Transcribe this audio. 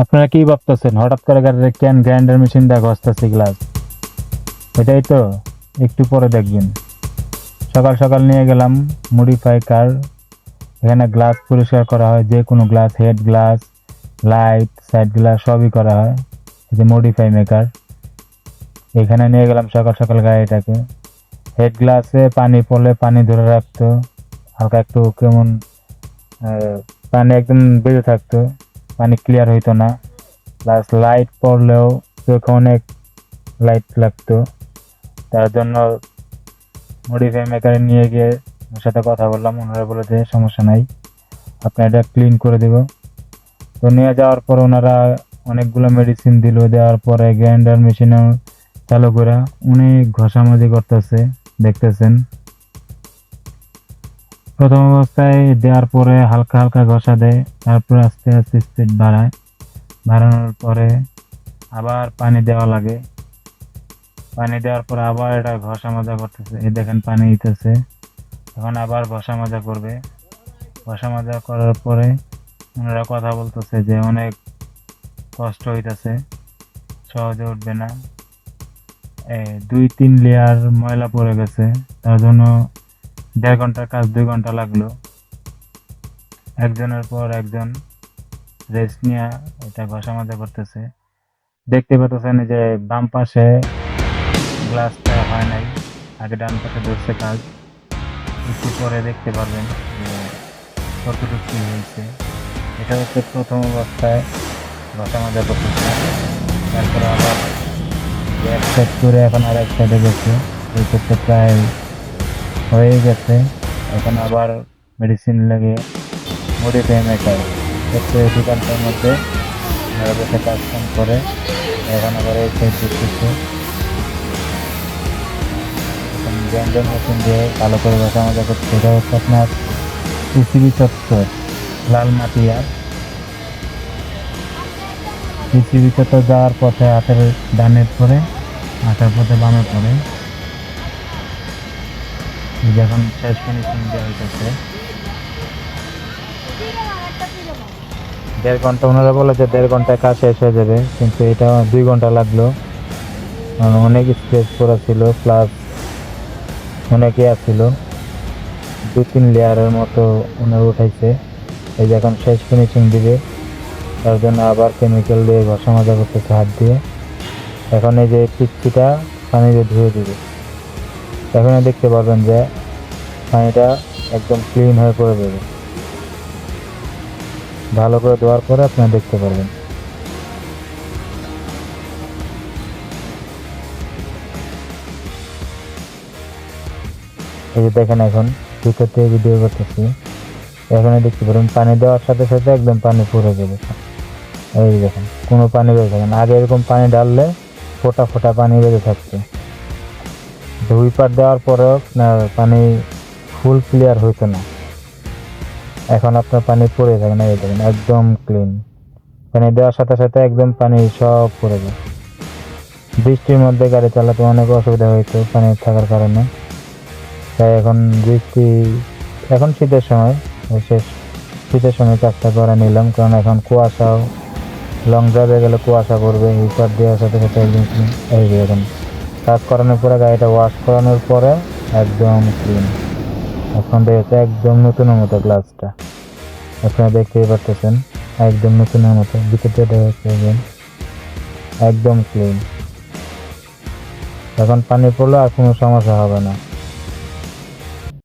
আপনারা কি ভাবতেছেন? হঠাৎ করে গাড়ির ক্যান গ্রাইন্ডার মেশিন দিয়ে ঘষতেছে গ্লাস এটাই তো, একটু পরে দেখবেন। সকাল সকাল নিয়ে গেলাম মডিফাই কার এখানে গ্লাস পরিষ্কার করা হয়, যে কোনো glass head glass light side glass সবই করা হয়। এই যে মডিফাই মেকার এখানে নিয়ে গেলাম সকাল সকাল গাড়িটাকে। হেড গ্লাসে পানি পড়লে পানি ধরে রাখতো। হালকা একটু কেমন পানি একদম বেড়ে থাকতো। পানি ক্লিয়ার হইতো না। প্লাস লাইট পড়লেও চোখে অনেক লাইট লাগতো। তার জন্য মডিফাই মেকারে নিয়ে গিয়ে ওর সাথে কথা বললাম। ওনারা বলে যে সমস্যা নাই আপনার এটা ক্লিন করে দেব। তো নিয়ে যাওয়ার পর ওনারা অনেকগুলো মেডিসিন দিল। দেওয়ার পরে গ্রাইন্ডার মেশিনও চালু করে উনি ঘষামাজি করতেছে, দেখতেছেন। প্রথম অবস্থায় দেওয়ার পরে হালকা হালকা ঘষা দেয়, তারপর আস্তে আস্তে স্পিড বাড়ায়। বাড়ানোর পরে আবার পানি দেওয়া লাগে। পানি দেওয়ার পরে আবার এটা ঘষা মাজা করতেছে। এই দেখেন পানি দিতেছে। এখন আবার ঘষা মাজা করবে। ঘষা মাজা করার পরে ওনারা কথা বলতেছে যে অনেক কষ্ট হইতেছে, সহজে উঠবে না। এই দুই তিন লেয়ার ময়লা পড়ে গেছে, তার জন্য দেড় ঘণ্টার কাজ, দুই ঘণ্টা লাগল। একজনের পর একজন রেস্ট নিয়ে এটা ঘষা মাজা করতেছে দেখতে পাচ্ছেন যে বাম পাশে গ্লাসটা হয় নাই, আগে ডান পাশে ধরছে কাজ। একটু পরে দেখতে পারবেন যে কতটুকু কি হয়েছে। এটা হচ্ছে প্রথম অবস্থায় ঘষা মাজা করতেছে তারপরে আবার এক সাইড করে এখন আর এক সাইডে গেছে। এই ক্ষেত্রে প্রায় হয়ে গেছে। এখন আবার মেডিসিন লাগে। মডিফাই মেকার হচ্ছে দোকানটার মধ্যে বসে কাজ করে। এখন আবার এই সাইড দিচ্ছে ব্যঞ্জন মেশিন দিয়ে ভালো করে বসা মজা করছে এটা হচ্ছে আপনার পৃথিবী চত্বর লাল মাটিয়ার পৃথিবী চত্বর যাওয়ার পথে হাতের ডানের পরে আসার পথে বামে পড়ে। এই যে এখন শেষ ফিনিশিং দেওয়া হইতেছে। দেড় ঘণ্টা ওনারা বলে যে দেড় ঘন্টায় কাজ শেষ হয়ে যাবে, কিন্তু এটা দুই ঘণ্টা লাগল। অনেক স্পেস করা ছিল প্লাস অনেকে আসছিল দু তিন লেয়ারের মতো ওনারা উঠাইছে। এই যে এখন শেষ ফিনিশিং দিবে, তার জন্য আবার কেমিক্যাল দিয়ে ঘষা মাজা করতেছে হাত দিয়ে। এখন এই যে পিচ্ছিটা পানি দিয়ে ধুয়ে দিবে। এখন দেখতে পারবেন যে পানিটা একদম ক্লিন হয়ে পড়ে যাবে। ভালো করে দেওয়ার পরে আপনারা দেখতে পারবেন। এই যে দেখেন এখন, ভিতর থেকে ভিডিও করতেছি। এখানে দেখতে পারেন পানি দেওয়ার সাথে সাথে একদম পানি পড়ে যাবে। এই দেখেন, কোনো পানি বেড়ে না। আগে এরকম পানি ঢাললে ফোটা ফোটা পানি বেড়ে থাকতো। দুই পার দেওয়ার পরেও আপনার পানি ফুল ক্লিয়ার হইতো না। এখন আপনার পানি পড়ে থাকে না, এই দেখেন, একদম ক্লিন পানি দেওয়ার সাথে সাথে একদম পানি সব পড়ে যায়। বৃষ্টির মধ্যে গাড়ি চালাতে অনেক অসুবিধা হয়েছে পানি থাকার কারণে। তাই এখন বৃষ্টি, এখন শীতের সময় শেষ শীতের সময় কাজটা করে নিলাম, কারণ এখন কুয়াশাও লং ড্রাইভে গেলে কুয়াশা পড়বে হিপার দেওয়ার সাথে সাথে একদম। এই এখন কাজ করানোর পরে গাড়িটা ওয়াশ করানোর পরে একদম ক্লিন এখন দেখেছে একদম নতুনের মতো গ্লাসটা আপনারা দেখতেই পারতেছেন, একদম নতুনের মতো। ভিতরটা দেখাচ্ছে একদম ক্লিন এখন পানি পড়লে আর কোনো সমস্যা হবে না।